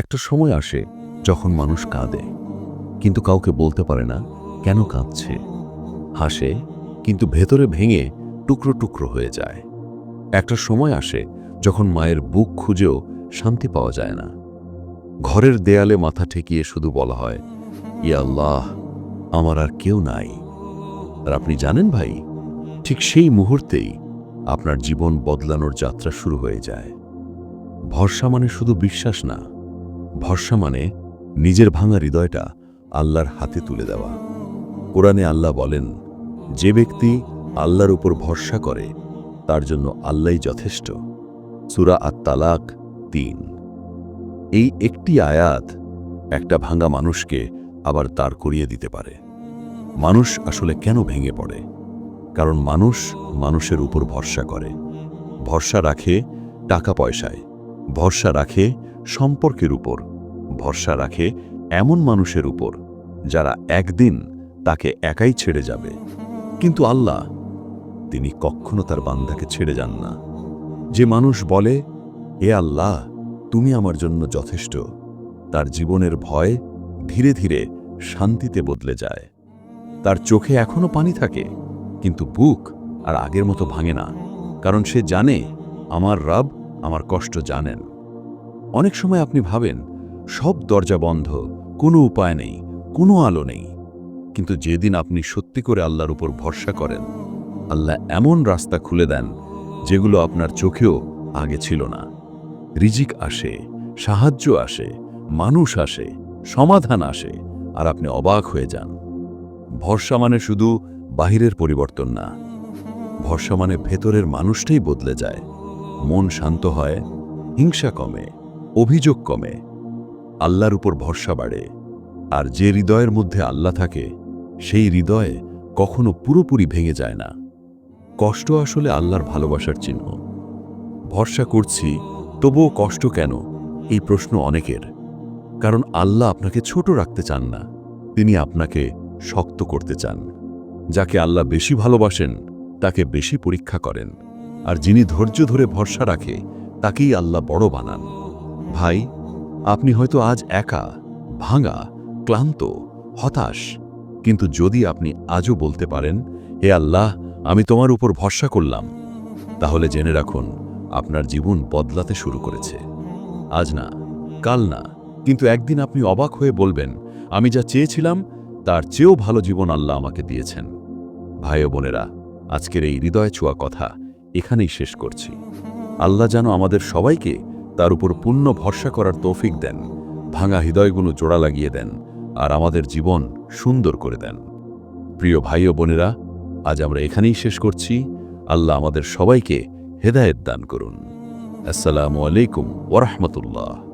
একটা সময় আসে যখন মানুষ কাঁদে, কিন্তু কাউকে বলতে পারে না কেন কাঁদছে। হাসে, কিন্তু ভেতরে ভেঙে টুকরো টুকরো হয়ে যায়। একটা সময় আসে যখন মায়ের বুক খুঁজেও শান্তি পাওয়া যায় না। ঘরের দেয়ালে মাথা ঠেকিয়ে শুধু বলা হয় ইয়া আল্লাহ, আমার আর কেউ নাই। আর আপনি জানেন ভাই, ঠিক সেই মুহূর্তেই আপনার জীবন বদলানোর যাত্রা শুরু হয়ে যায়। ভরসা মানে শুধু বিশ্বাস না ভরসা মানে নিজের ভাঙা হৃদয়টা আল্লাহর হাতে তুলে দেওয়া। কোরআনে আল্লাহ বলেন, যে ব্যক্তি আল্লাহর উপর ভরসা করে, তার জন্য আল্লাহই যথেষ্ট। সুরা আত তালাক তিন। এই একটি আয়াত একটা ভাঙা মানুষকে আবার তার করিয়ে দিতে পারে। মানুষ আসলে কেন ভেঙে পড়ে? কারণ মানুষ মানুষের উপর ভরসা করে। ভরসা রাখে টাকা পয়সায়। ভরসা রাখে সম্পর্কের উপর। ভরসা রাখে এমন মানুষের উপর, যারা একদিন তাকে একাই ছেড়ে যাবে। কিন্তু আল্লাহ, তিনি কখনো তার বান্দাকে ছেড়ে যান না। যে মানুষ বলে এ আল্লাহ, তুমি আমার জন্য যথেষ্ট। তার জীবনের ভয় ধীরে ধীরে শান্তিতে বদলে যায়। তার চোখে এখনও পানি থাকে, কিন্তু বুক আর আগের মতো ভাঙে না, কারণ সে জানে, আমার রব আমার কষ্ট জানেন। অনেক সময় আপনি ভাবেন, সব দরজা বন্ধ, কোনো উপায় নেই, কোনো আলো নেই। কিন্তু যেদিন আপনি সত্যি করে আল্লাহর উপর ভরসা করেন, আল্লাহ এমন রাস্তা খুলে দেন, যেগুলো আপনার চোখেও আগে ছিল না। রিজিক আসে, সাহায্য আসে, মানুষ আসে, সমাধান আসে, আর আপনি অবাক হয়ে যান। ভরসা মানে শুধু বাহিরের পরিবর্তন না। ভরসা মানে ভেতরের মানুষটাই বদলে যায়। মন শান্ত হয়, হিংসা কমে। অভিযোগ কমে, আল্লাহর উপর ভরসা বাড়ে, আর যে হৃদয়ের মধ্যে আল্লাহ থাকে, সেই হৃদয়ে কখনো পুরোপুরি ভেঙে যায় না। কষ্ট আসলে আল্লাহর ভালোবাসার চিহ্ন। ভরসা করছি, তবুও কষ্ট কেন? এই প্রশ্ন অনেকের। কারণ আল্লাহ আপনাকে ছোট রাখতে চান না, তিনি আপনাকে শক্ত করতে চান। যাকে আল্লাহ বেশি ভালোবাসেন, তাকে বেশি পরীক্ষা করেন, আর যিনি ধৈর্য ধরে ভরসা রাখে, তাকেই আল্লাহ বড় বানান। ভাই, আপনি হয়তো আজ একা, ভাঙা, ক্লান্ত, হতাশ। কিন্তু যদি আপনি আজও বলতে পারেন, হে আল্লাহ, আমি তোমার উপর ভরসা করলাম, তাহলে জেনে রাখুন, আপনার জীবন বদলাতে শুরু করেছে। আজ না, কাল না, কিন্তু একদিন আপনি অবাক হয়ে বলবেন, আমি যা চেয়েছিলাম, তার চেয়েও ভালো জীবন আল্লাহ আমাকে দিয়েছেন। ভাই বোনেরা, আজকের এই হৃদয় ছোঁয়া কথা এখানেই শেষ করছি। আল্লাহ যেন আমাদের সবাইকে তার উপর পূর্ণ ভরসা করার তৌফিক দেন, ভাঙা হৃদয়গুলো জোড়া লাগিয়ে দেন, আর আমাদের জীবন সুন্দর করে দেন। প্রিয় ভাই ও বোনেরা, আজ আমরা এখানেই শেষ করছি। আল্লাহ আমাদের সবাইকে হেদায়েত দান করুন। আসসালামু আলাইকুম ওরহমতুল্লাহ